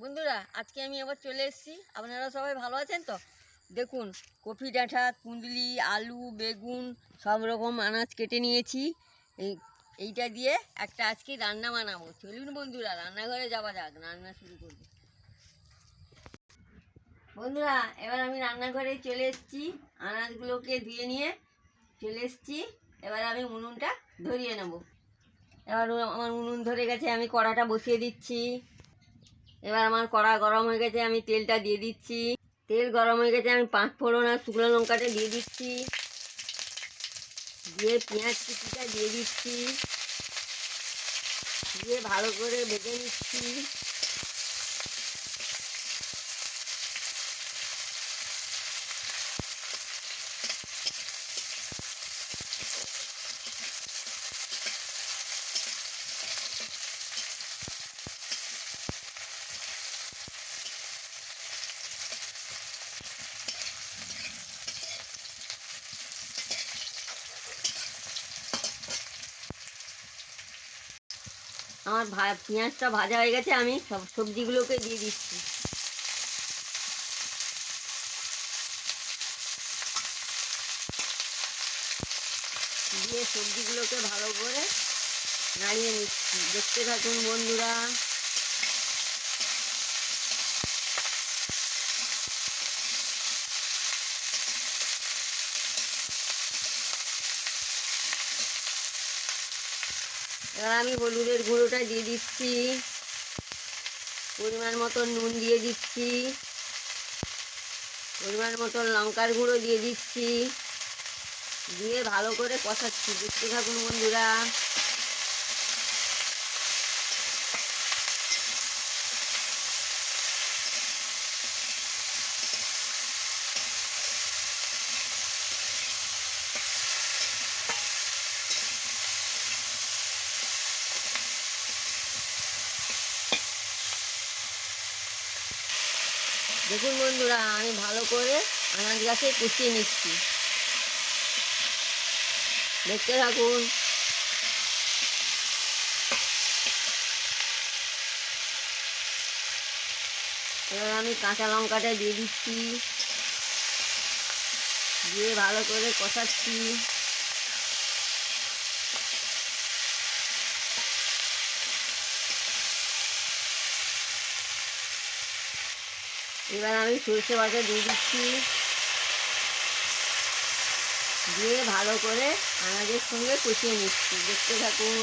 বন্ধুরা, আজকে আমি আবার চলে এসেছি। আপনারা সবাই ভালো আছেন তো? দেখুন, কপি ডাঁটা কুঁদলি, আলু, বেগুন, সব রকম আনাজ কেটে নিয়েছি। এই, এইটা দিয়ে একটা আজকে রান্না বানাবো। চলুন বন্ধুরা, রান্নাঘরে যাওয়া যাক, রান্না শুরু করব। বন্ধুরা, এবার আমি রান্নাঘরে চলে এসেছি। আনাজগুলোকে ধুয়ে নিয়ে চলে এসেছি। এবার আমি উনুনটা ধরিয়ে নেব। এবার আমার উনুন ধরে গেছে, আমি কড়াটা বসিয়ে দিচ্ছি। এবার আমার কড়া গরম হয়ে গেছে, আমি তেলটা দিয়ে দিচ্ছি। তেল গরম হয়ে গেছে, আমি পাঁচ ফোড়ন আর শুকনো লঙ্কাটা দিয়ে দিচ্ছি। দিয়ে পেঁয়াজ কুচিটা দিয়ে দিচ্ছি। দিয়ে ভালো করে ভেজে নিচ্ছি। আমার ভা, পেঁয়াজটা ভাজা হয়ে গেছে, আমি সব সবজিগুলোকে দিয়ে দিচ্ছি। দিয়ে সবজিগুলোকে ভালো করে নাড়িয়ে নিচ্ছি। দেখতে থাকুন বন্ধুরা। এবার আমি হলুদের গুঁড়োটা দিয়ে দিচ্ছি। পরিমাণ মতো নুন দিয়ে দিচ্ছি। পরিমাণ মতো লঙ্কার গুঁড়ো দিয়ে দিচ্ছি। দিয়ে ভালো করে কষাচ্ছি। দেখতে থাকুন বন্ধুরা। দেখুন বন্ধুরা, আমি ভালো করে আনাজ গাছে কুচিয়ে নিচ্ছি। দেখতে থাকুন। এবার আমি কাঁচা লঙ্কাটা দিয়ে দিচ্ছি। দিয়ে ভালো করে কষাচ্ছি। এবার আমি সরষে বাটা দিয়ে দিচ্ছি। দিয়ে ভালো করে আনাজের সঙ্গে কষিয়ে নিচ্ছি। দেখতে থাকুন।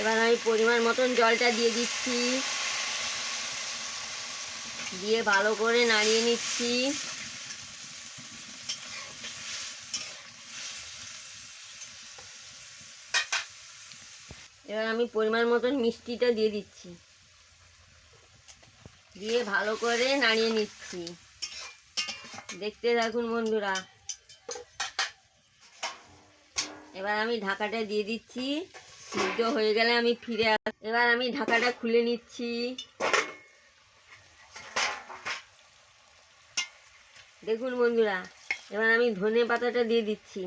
এবার আমি পরিমাণ মতন জলটা দিয়ে দিচ্ছি। দিয়ে ভালো করে নাড়িয়ে নিচ্ছি। এবার আমি পরিমাণ মতন মিষ্টিটা দিয়ে দিচ্ছি। দিয়ে ভালো করে নাড়িয়ে নিচ্ছি। দেখতে থাকুন বন্ধুরা। এবার আমি ঢাকাটা দিয়ে দিচ্ছি। সিদ্ধ হয়ে গেলে আমি ফিরে আস এবার আমি ঢাকাটা খুলে নিচ্ছি। দেখুন বন্ধুরা, এবার আমি ধনে পাতাটা দিয়ে দিচ্ছি।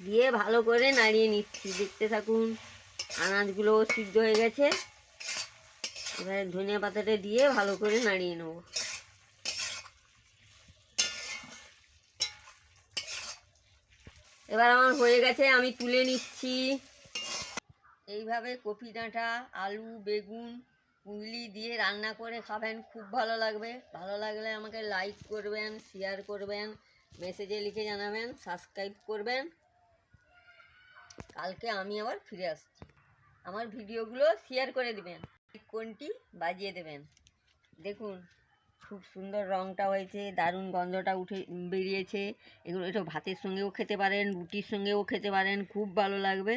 দিয়ে ভালো করে নাড়িয়ে নিচ্ছি। দেখতে থাকুন আনাজগুলো সিদ্ধ হয়ে গেছে। এবার ধনিয়া পাতাটা দিয়ে ভালো করে নাড়িয়ে নেব। এবার আমার হয়ে গেছে, আমি তুলে নিচ্ছি। এইভাবে কপি ডাঁটা, আলু, বেগুন কুঁদলি দিয়ে রান্না করে খাবেন, খুব ভালো লাগবে। ভালো লাগলে আমাকে লাইক করবেন শেয়ার করবেন মেসেজে লিখে জানাবেন সাবস্ক্রাইব করবেন। কালকে আমি আবার ফিরে আসছি। আমার ভিডিওগুলো শেয়ার করে দিবেন, কোনটি বাজিয়ে দেবেন। দেখুন। খুব সুন্দর রঙটা হয়েছে, দারুণ গন্ধটা উঠে বেরিয়েছে। এগুলো এটা ভাতের সঙ্গেও খেতে পারেন, রুটির সঙ্গেও খেতে পারেন, খুব ভালো লাগবে।